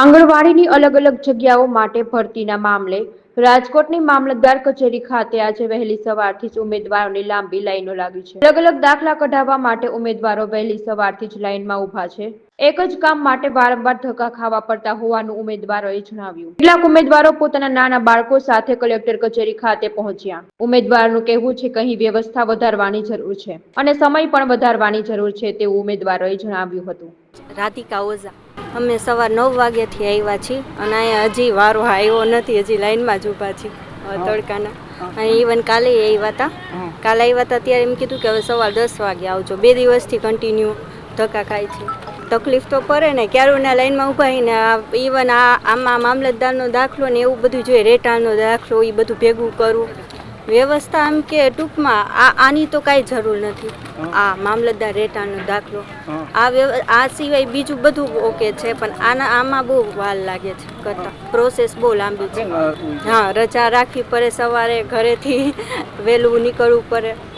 આંગણવાડીની અલગ અલગ જગ્યાઓ માટે ભરતીના મામલે રાજકોટની મામલતદાર કચેરી ખાતે આજે વહેલી સવારથી જ ઉમેદવારોની લાંબી લાઈનો લાગી છે. અલગ અલગ દાખલા કઢાવવા માટે ઉમેદવારો વહેલી સવારથી જ લાઈનમાં ઊભા છે. એક જ કામ માટે વારંવાર ધક્કા ખાવા પડતા હોવાનું ઉમેદવારોએ જણાવ્યું. કેટલાક ઉમેદવારો પોતાના નાના બાળકો સાથે કલેક્ટર કચેરી ખાતે પહોંચ્યા. ઉમેદવારનું કહેવું છે કે અહીં વ્યવસ્થા વધારવાની જરૂર છે અને સમય પણ વધારવાની જરૂર છે તેવું ઉમેદવારોએ જણાવ્યું હતું. રાધિકા ઓઝા. અમે સવાર નવ વાગ્યાથી આવ્યા છીએ અને અહીંયા હજી વારો આવ્યો નથી હજી લાઈનમાં જ ઊભા છીએ તડકાના. અને ઇવન કાલે આવ્યા હતા. કાલે આવ્યા હતા ત્યારે એમ કીધું કે હવે સવાર દસ વાગે આવજો. બે દિવસથી કન્ટિન્યુ ધક્કા ખાય છે. તકલીફ તો પડે ને ક્યારુના લાઈનમાં ઊભા ને ઇવન આ આમાં મામલતદારનો દાખલો ને એવું બધું જોઈએ રેટાળનો દાખલો એ બધું ભેગું કરવું વ્યવસ્થા એમ કે ટૂંકમાં આ આની તો કાંઈ જરૂર નથી આ મામલતદાર રેટાળનો દાખલો. આ આ સિવાય બીજું બધું ઓકે છે પણ આના આમાં બહુ વાર લાગે છે કરતા. પ્રોસેસ બહુ લાંબી છે. હા રજા રાખવી પડે સવારે ઘરેથી વહેલું નીકળવું પડે.